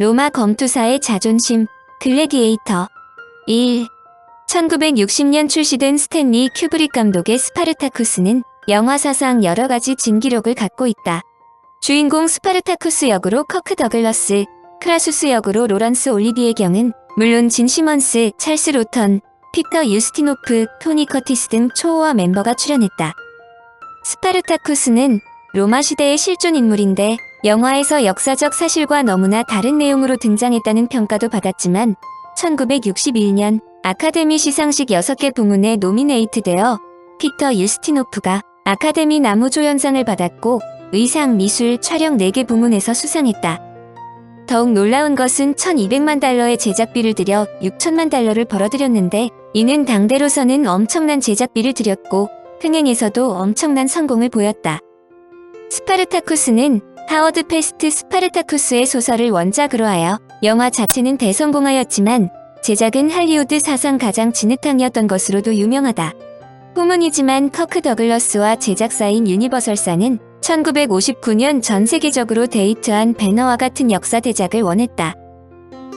로마 검투사의 자존심, 글래디에이터 1. 1960년 출시된 스탠리 큐브릭 감독의 스파르타쿠스는 영화 사상 여러 가지 진기록을 갖고 있다. 주인공 스파르타쿠스 역으로 커크 더글러스, 크라수스 역으로 로런스 올리비에 경은 물론 진 시먼스, 찰스 로턴, 피터 유스티노프, 토니 커티스 등 초호화 멤버가 출연했다. 스파르타쿠스는 로마 시대의 실존 인물인데 영화에서 역사적 사실과 너무나 다른 내용으로 등장했다는 평가도 받았지만 1961년 아카데미 시상식 6개 부문에 노미네이트되어 피터 유스티노프가 아카데미 나무조연상을 받았고 의상, 미술, 촬영 4개 부문에서 수상했다. 더욱 놀라운 것은 1200만 달러의 제작비를 들여 6천만 달러를 벌어들였는데 이는 당대로서는 엄청난 제작비를 들였고 흥행에서도 엄청난 성공을 보였다. 스파르타쿠스는 하워드 페스트 스파르타쿠스의 소설을 원작으로 하여 영화 자체는 대성공하였지만 제작은 할리우드 사상 가장 진흙탕이었던 것으로도 유명하다. 후문이지만 커크 더글러스와 제작사인 유니버설사는 1959년 전 세계적으로 데이트한 배너와 같은 역사 대작을 원했다.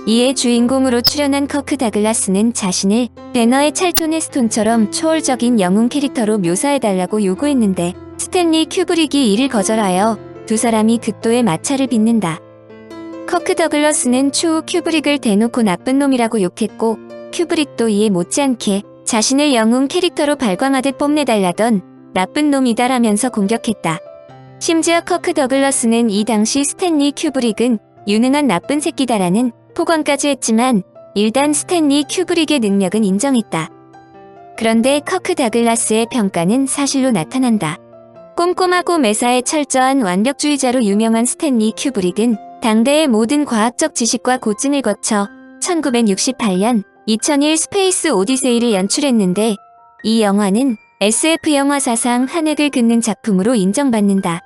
이에 주인공으로 출연한 커크 다글라스는 자신을 배너의 찰토네 스톤처럼 초월적인 영웅 캐릭터로 묘사해달라고 요구했는데 스탠리 큐브릭이 이를 거절하여 두 사람이 극도의 마찰을 빚는다. 커크 더글러스는 추후 큐브릭을 대놓고 나쁜 놈이라고 욕했고 큐브릭도 이에 못지않게 자신을 영웅 캐릭터로 발광하듯 뽐내달라던 나쁜 놈이다라면서 공격했다. 심지어 커크 더글러스는 이 당시 스탠리 큐브릭은 유능한 나쁜 새끼다라는 포광까지 했지만 일단 스탠리 큐브릭의 능력은 인정했다. 그런데 커크 다글라스의 평가는 사실로 나타난다. 꼼꼼하고 매사에 철저한 완벽주의자로 유명한 스탠리 큐브릭은 당대의 모든 과학적 지식과 고증을 거쳐 1968년 2001 스페이스 오디세이를 연출했는데 이 영화는 SF 영화 사상 한 획을 긋는 작품으로 인정받는다.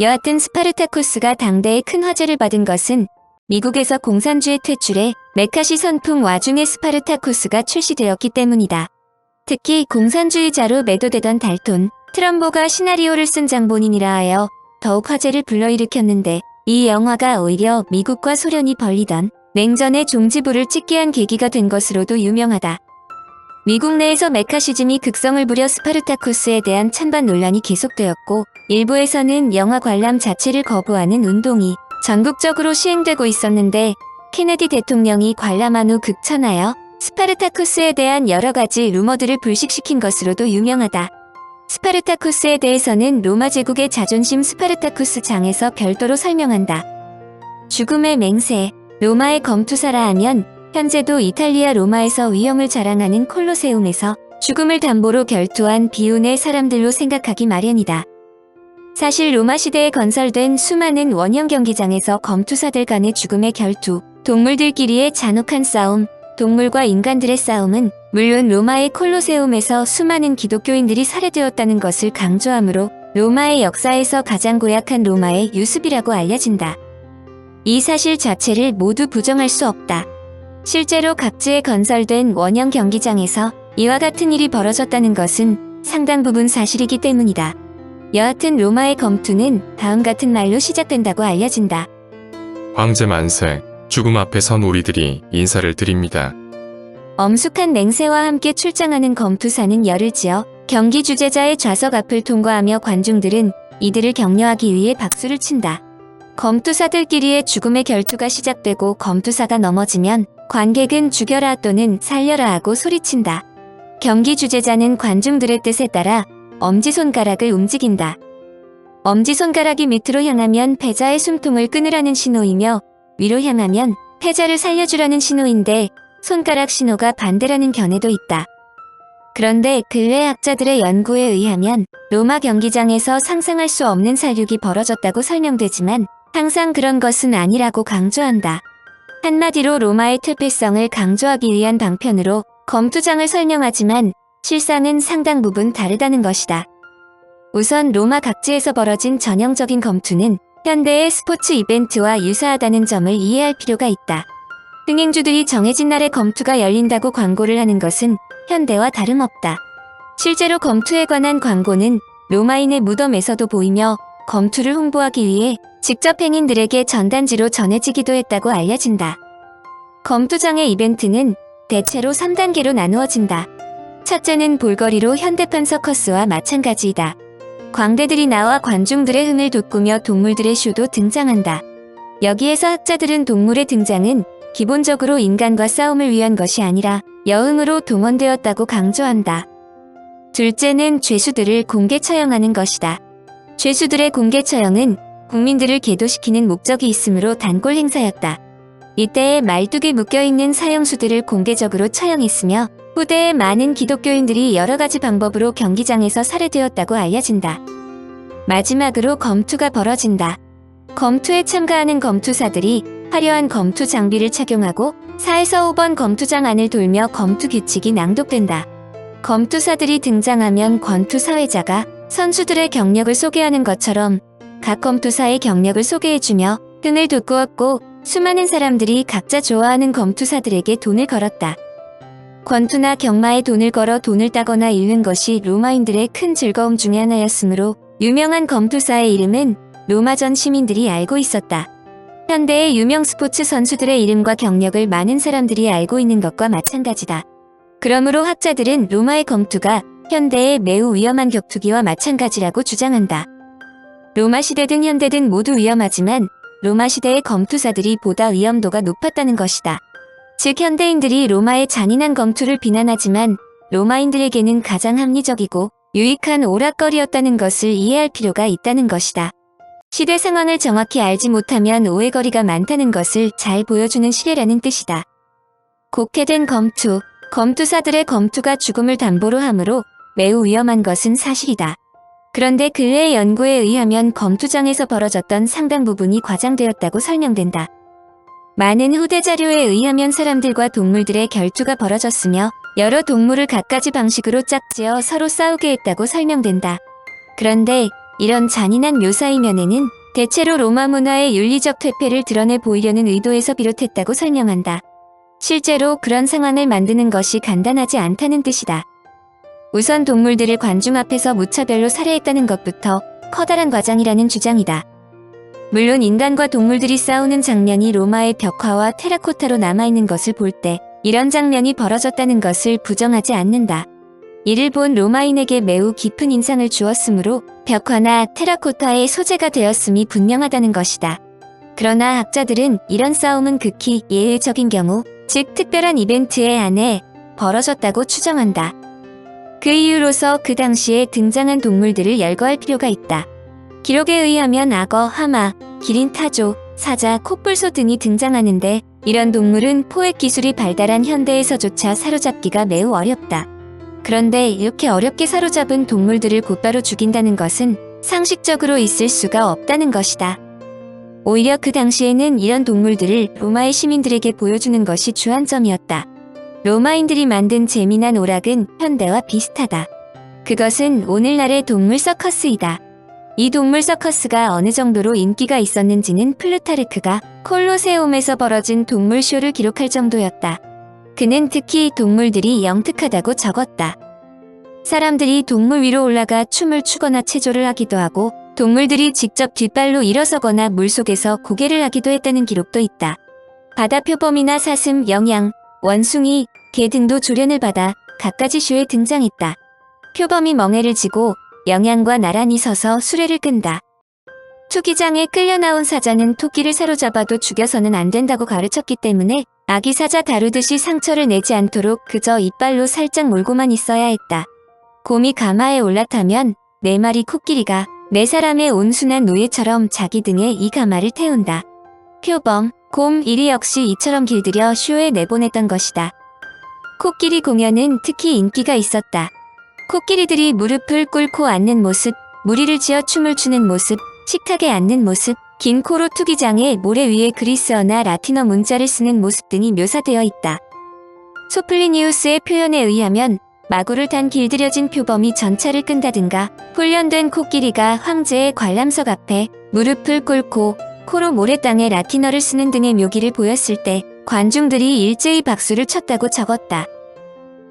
여하튼 스파르타쿠스가 당대에 큰 화제를 받은 것은 미국에서 공산주의 퇴출에 메카시 선풍 와중에 스파르타쿠스가 출시되었기 때문이다. 특히 공산주의자로 매도되던 달톤, 트럼보가 시나리오를 쓴 장본인이라 하여 더욱 화제를 불러일으켰는데 이 영화가 오히려 미국과 소련이 벌리던 냉전의 종지부를 찍게 한 계기가 된 것으로도 유명하다. 미국 내에서 메카시즘이 극성을 부려 스파르타쿠스에 대한 찬반 논란이 계속되었고 일부에서는 영화 관람 자체를 거부하는 운동이 전국적으로 시행되고 있었는데 케네디 대통령이 관람한 후 극찬하여 스파르타쿠스에 대한 여러 가지 루머들을 불식시킨 것으로도 유명하다. 스파르타쿠스에 대해서는 로마 제국의 자존심 스파르타쿠스 장에서 별도로 설명한다. 죽음의 맹세, 로마의 검투사라 하면 현재도 이탈리아 로마에서 위엄을 자랑하는 콜로세움에서 죽음을 담보로 결투한 비운의 사람들로 생각하기 마련이다. 사실 로마 시대에 건설된 수많은 원형 경기장에서 검투사들 간의 죽음의 결투, 동물들끼리의 잔혹한 싸움, 동물과 인간들의 싸움은 물론 로마의 콜로세움에서 수많은 기독교인들이 살해되었다는 것을 강조하므로 로마의 역사에서 가장 고약한 로마의 유습이라고 알려진다. 이 사실 자체를 모두 부정할 수 없다. 실제로 각지에 건설된 원형 경기장에서 이와 같은 일이 벌어졌다는 것은 상당 부분 사실이기 때문이다. 여하튼 로마의 검투는 다음 같은 말로 시작된다고 알려진다. 황제 만세, 죽음 앞에 선 우리들이 인사를 드립니다. 엄숙한 맹세와 함께 출장하는 검투사는 열을 지어 경기 주재자의 좌석 앞을 통과하며 관중들은 이들을 격려하기 위해 박수를 친다. 검투사들끼리의 죽음의 결투가 시작되고 검투사가 넘어지면 관객은 죽여라 또는 살려라 하고 소리친다. 경기 주재자는 관중들의 뜻에 따라 엄지손가락을 움직인다. 엄지손가락이 밑으로 향하면 패자의 숨통을 끊으라는 신호이며 위로 향하면 패자를 살려주라는 신호인데 손가락 신호가 반대라는 견해도 있다. 그런데 근래 학자들의 연구에 의하면 로마 경기장에서 상상할 수 없는 살육이 벌어졌다고 설명되지만 항상 그런 것은 아니라고 강조한다. 한마디로 로마의 퇴폐성을 강조하기 위한 방편으로 검투장을 설명하지만 실상은 상당 부분 다르다는 것이다. 우선 로마 각지에서 벌어진 전형적인 검투는 현대의 스포츠 이벤트와 유사하다는 점을 이해할 필요가 있다. 흥행주들이 정해진 날에 검투가 열린다고 광고를 하는 것은 현대와 다름없다. 실제로 검투에 관한 광고는 로마인의 무덤에서도 보이며 검투를 홍보하기 위해 직접 행인들에게 전단지로 전해지기도 했다고 알려진다. 검투장의 이벤트는 대체로 3단계로 나누어진다. 첫째는 볼거리로 현대판 서커스와 마찬가지이다. 광대들이 나와 관중들의 흥을 돋구며 동물들의 쇼도 등장한다. 여기에서 학자들은 동물의 등장은 기본적으로 인간과 싸움을 위한 것이 아니라 여흥으로 동원되었다고 강조한다. 둘째는 죄수들을 공개 처형하는 것이다. 죄수들의 공개 처형은 국민들을 계도시키는 목적이 있으므로 단골 행사였다. 이때에 말뚝에 묶여있는 사형수들을 공개적으로 처형했으며 후대에 많은 기독교인들이 여러 가지 방법으로 경기장에서 살해되었다고 알려진다. 마지막으로 검투가 벌어진다. 검투에 참가하는 검투사들이 화려한 검투 장비를 착용하고 4에서 5번 검투장 안을 돌며 검투 규칙이 낭독된다. 검투사들이 등장하면 권투 사회자가 선수들의 경력을 소개하는 것처럼 각 검투사의 경력을 소개해주며 흥을 돋구었고 수많은 사람들이 각자 좋아하는 검투사들에게 돈을 걸었다. 권투나 경마에 돈을 걸어 돈을 따거나 잃는 것이 로마인들의 큰 즐거움 중의 하나였으므로 유명한 검투사의 이름은 로마전 시민들이 알고 있었다. 현대의 유명 스포츠 선수들의 이름과 경력을 많은 사람들이 알고 있는 것과 마찬가지다. 그러므로 학자들은 로마의 검투가 현대의 매우 위험한 격투기와 마찬가지라고 주장한다. 로마 시대든 현대든 모두 위험하지만 로마 시대의 검투사들이 보다 위험도가 높았다는 것이다. 즉 현대인들이 로마의 잔인한 검투를 비난하지만 로마인들에게는 가장 합리적이고 유익한 오락거리였다는 것을 이해할 필요가 있다는 것이다. 시대 상황을 정확히 알지 못하면 오해거리가 많다는 것을 잘 보여주는 시례라는 뜻이다. 곡해된 검투, 검투사들의 검투가 죽음을 담보로 하므로 매우 위험한 것은 사실이다. 그런데 근래의 연구에 의하면 검투장에서 벌어졌던 상당 부분이 과장되었다고 설명된다. 많은 후대 자료에 의하면 사람들과 동물들의 결투가 벌어졌으며 여러 동물을 갖가지 방식으로 짝지어 서로 싸우게 했다고 설명된다. 그런데 이런 잔인한 묘사이면에는 대체로 로마 문화의 윤리적 퇴폐를 드러내 보이려는 의도에서 비롯했다고 설명한다. 실제로 그런 상황을 만드는 것이 간단하지 않다는 뜻이다. 우선 동물들을 관중 앞에서 무차별로 살해했다는 것부터 커다란 과장이라는 주장이다. 물론 인간과 동물들이 싸우는 장면이 로마의 벽화와 테라코타로 남아있는 것을 볼 때 이런 장면이 벌어졌다는 것을 부정하지 않는다. 이를 본 로마인에게 매우 깊은 인상을 주었으므로 벽화나 테라코타의 소재가 되었음이 분명하다는 것이다. 그러나 학자들은 이런 싸움은 극히 예외적인 경우, 즉 특별한 이벤트에 안에 벌어졌다고 추정한다. 그 이유로서 그 당시에 등장한 동물들을 열거할 필요가 있다. 기록에 의하면 악어, 하마, 기린 타조, 사자, 콧불소 등이 등장하는데 이런 동물은 포획 기술이 발달한 현대에서조차 사로잡기가 매우 어렵다. 그런데 이렇게 어렵게 사로잡은 동물들을 곧바로 죽인다는 것은 상식적으로 있을 수가 없다는 것이다. 오히려 그 당시에는 이런 동물들을 로마의 시민들에게 보여주는 것이 주안점이었다. 로마인들이 만든 재미난 오락은 현대와 비슷하다. 그것은 오늘날의 동물 서커스이다. 이 동물 서커스가 어느 정도로 인기가 있었는지는 플루타르크가 콜로세움에서 벌어진 동물 쇼를 기록할 정도였다. 그는 특히 동물들이 영특하다고 적었다. 사람들이 동물 위로 올라가 춤을 추거나 체조를 하기도 하고 동물들이 직접 뒷발로 일어서거나 물속에서 고개를 하기도 했다는 기록도 있다. 바다 표범이나 사슴, 영양, 원숭이, 개 등도 조련을 받아 갖가지 쇼에 등장했다. 표범이 멍해를 지고 영양과 나란히 서서 수레를 끈다. 투기장에 끌려 나온 사자는 토끼를 사로잡아도 죽여서는 안 된다고 가르쳤기 때문에 아기 사자 다루듯이 상처를 내지 않도록 그저 이빨로 살짝 몰고만 있어야 했다. 곰이 가마에 올라타면 네 마리 코끼리가 네 사람의 온순한 노예처럼 자기 등에 이 가마를 태운다. 표범, 곰, 이리 역시 이처럼 길들여 쇼에 내보냈던 것이다. 코끼리 공연은 특히 인기가 있었다. 코끼리들이 무릎을 꿇고 앉는 모습, 무리를 지어 춤을 추는 모습, 식탁에 앉는 모습, 긴 코로 투기장에 모래 위에 그리스어나 라틴어 문자를 쓰는 모습 등이 묘사되어 있다. 소플리니우스의 표현에 의하면 마구를 탄 길들여진 표범이 전차를 끈다든가 훈련된 코끼리가 황제의 관람석 앞에 무릎을 꿇고 코로 모래 땅에 라틴어를 쓰는 등의 묘기를 보였을 때 관중들이 일제히 박수를 쳤다고 적었다.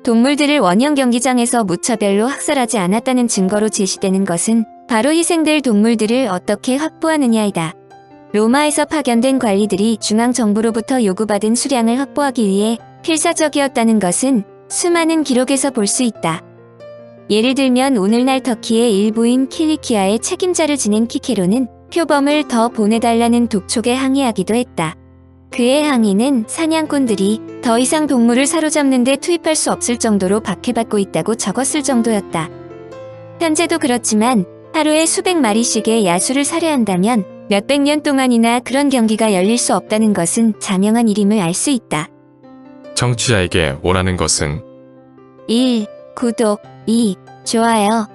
동물들을 원형 경기장에서 무차별로 학살하지 않았다는 증거로 제시되는 것은 바로 희생될 동물들을 어떻게 확보하느냐이다. 로마에서 파견된 관리들이 중앙정부로부터 요구받은 수량을 확보하기 위해 필사적이었다는 것은 수많은 기록에서 볼 수 있다. 예를 들면 오늘날 터키의 일부인 킬리키아의 책임자를 지낸 키케로는 표범을 더 보내달라는 독촉에 항의하기도 했다. 그의 항의는 사냥꾼들이 더 이상 동물을 사로잡는 데 투입할 수 없을 정도로 박해받고 있다고 적었을 정도였다. 현재도 그렇지만 하루에 수백 마리씩의 야수를 살해한다면 몇백 년 동안이나 그런 경기가 열릴 수 없다는 것은 자명한 일임을 알 수 있다. 청취자에게 원하는 것은 1. 구독 2. 좋아요